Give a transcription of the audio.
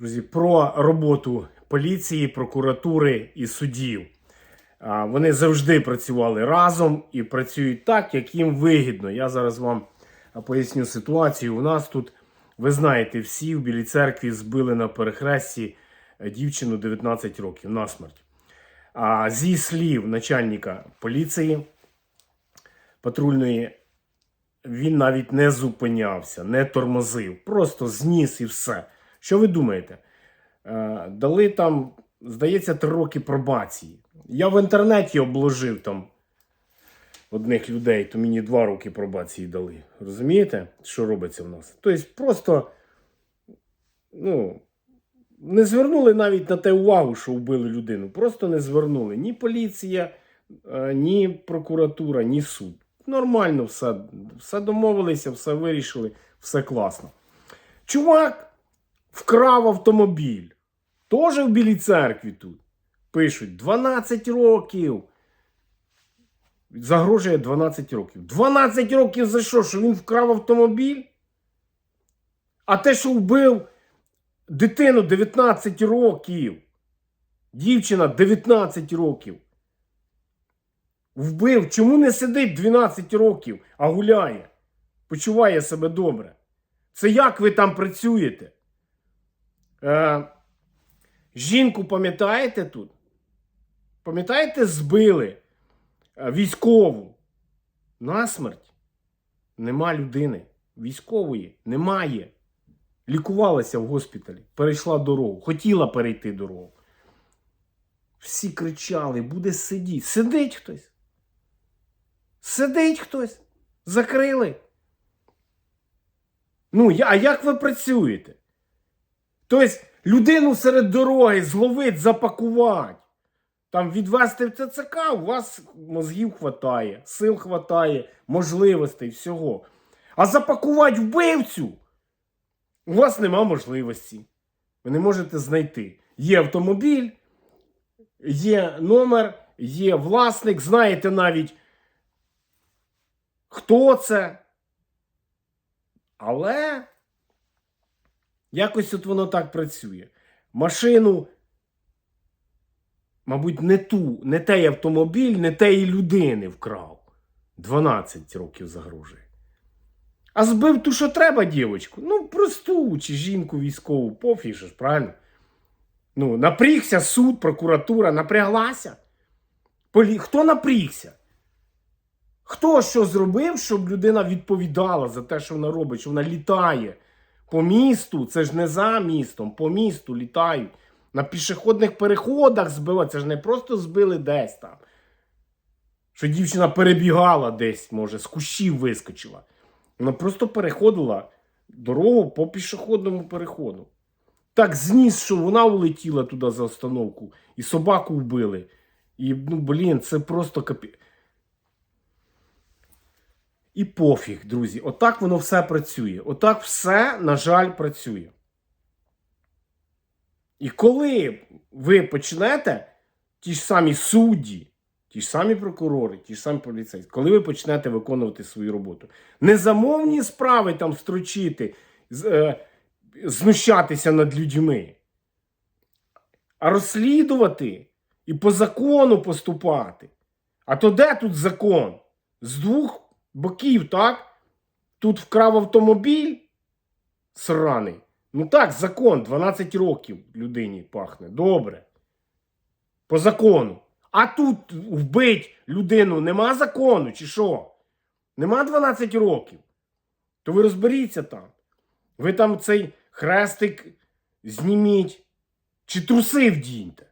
Друзі, про роботу поліції, прокуратури і судів. Вони завжди працювали разом і працюють так, як їм вигідно. Я зараз вам поясню ситуацію. У нас тут, ви знаєте, всі в Білій церкві збили на перехресті е, дівчину 19 років насмерть. А зі слів начальника поліції патрульної, він навіть не зупинявся, не тормозив, просто зніс і все. Що ви думаєте? Е, дали там, здається, три роки пробації. Я в інтернеті обложив там одних людей, то мені два роки пробації дали. Розумієте, що робиться в нас? Тобто просто ну, не звернули навіть на те увагу, що вбили людину. Просто не звернули ні поліція, е, ні прокуратура, ні суд. Нормально все, все домовилися, все вирішили, все класно. Чувак вкрав автомобіль. Тоже в Білій церкві тут. Пишуть 12 років. Загрожує 12 років. 12 років за що? Що він вкрав автомобіль? А те, що вбив дитину 19 років. Дівчина 19 років. Вбив. Чому не сидить 12 років, а гуляє? Почуває себе добре. Це як ви там працюєте? Е, жінку пам'ятаєте тут? Пам'ятаєте, збили е, військову? Насмерть? Нема людини. Військової немає. Лікувалася в госпіталі, перейшла дорогу, хотіла перейти дорогу. Всі кричали, буде сидіти. Сидить хтось. Сидить хтось. Закрили. Ну, а як ви працюєте? Тобто людину серед дороги зловить, запакувати. Там відвести в ТЦК, у вас мозгів хватає, сил хватає, можливостей, всього. А запакувати вбивцю у вас нема можливості. Ви не можете знайти. Є автомобіль, є номер, є власник, знаєте навіть, хто це. Але якось от воно так працює. Машину, мабуть, не ту, не той автомобіль, не теї людини вкрав. 12 років загрожує. А збив ту, що треба, дівочку. Ну, просту чи жінку військову, пофіг правильно? Ну, напрігся суд, прокуратура, напряглася. Полі... Хто напрігся? Хто що зробив, щоб людина відповідала за те, що вона робить, що вона літає по місту, це ж не за містом, по місту літають. На пішохідних переходах збила, це ж не просто збили десь там. Що дівчина перебігала десь, може, з кущів вискочила. Вона просто переходила дорогу по пішохідному переходу. Так зніс, що вона улетіла туди за остановку, і собаку вбили. І, ну, блін, це просто капі. І пофіг, друзі. Отак воно все працює. Отак все, на жаль, працює. І коли ви почнете, ті ж самі судді, ті ж самі прокурори, ті ж самі поліцейські, коли ви почнете виконувати свою роботу, не замовні справи там строчити, е, знущатися над людьми, а розслідувати і по закону поступати. А то де тут закон? З двох боків, так? Тут вкрав автомобіль сраний. Ну так, закон 12 років людині пахне. Добре. По закону. А тут вбить людину нема закону, чи що? Нема 12 років. То ви розберіться там. Ви там цей хрестик зніміть, чи труси вдіньте.